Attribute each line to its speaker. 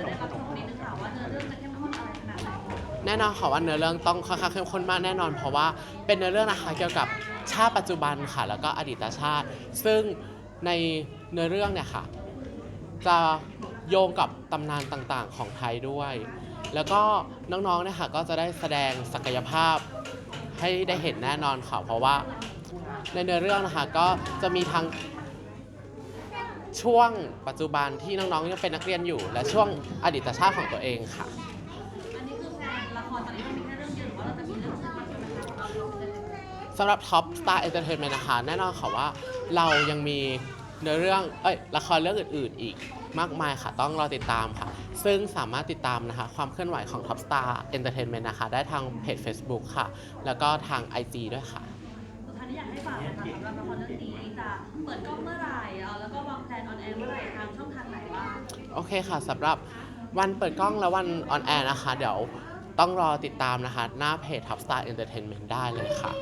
Speaker 1: จะได้รับชมนิดนึงค่ะว่าเนื้อเรื่องจะเข้มข้นอะไรขนาดไหน
Speaker 2: แน่นอนค่ะว่าเนื้อเรื่องต้องค่อนข้างเข้มข้นมากแน่นอน เพราะว่าเป็นเนื้อเรื่องนะคะเกี่ยวกับชาติปัจจุบันค่ะ แล้วก็อดีตชาติ ซึ่งในเนื้อเรื่องเนี่ยค่ะจะโยงกับตำนานต่างๆ ของไทยด้วย แล้วก็น้องๆเนี่ยค่ะก็จะได้แสดงศักยภาพให้ได้เห็นแน่นอนค่ะเพราะว่าในเนื้อเรื่องนะคะก็จะมีทั้ง ช่วงปัจจุบันที่น้องๆยังเป็นนักเรียนอยู่ และช่วงอดีตชาติของตัวเองค่ะ
Speaker 1: อันนี้คือแฟนละครตอนนี้มันมีแค่เรื่องเดียวหรือว่าเราจะมีเรื่องอื่นอีกไหมคะ
Speaker 2: สำหรับ Top Star Entertainment นะคะแน่นอนค่ะว่าเรายังมีเนื้อเรื่องเอ้ยละครเรื่องอื่น ๆ อีกมากมายค่ะ ต้องรอติดตามค่ะ ซึ่งสามารถติดตามนะคะ ความเคลื่อนไหวของ Top Star Entertainment นะคะ ได้ทางเพจ Facebook ค่ะ แล้วก็ทาง IG ด้วยค่ะ
Speaker 1: สุดท้ายนี้อยากให้ฝากนะคะ ละครเรื่องนี้จะเปิดกล้องเมื่อไหร่เอ่อแล้วก็วางแผนออนแอร์เมื่อไหร่ทางช่องทางไหนบ้าง
Speaker 2: โอเคค่ะสำหรับวันเปิดกล้องและวันออนแอร์นะคะ เดี๋ยวต้องรอติดตามนะคะ หน้าเพจ Top Star Entertainment ได้เลยค่ะ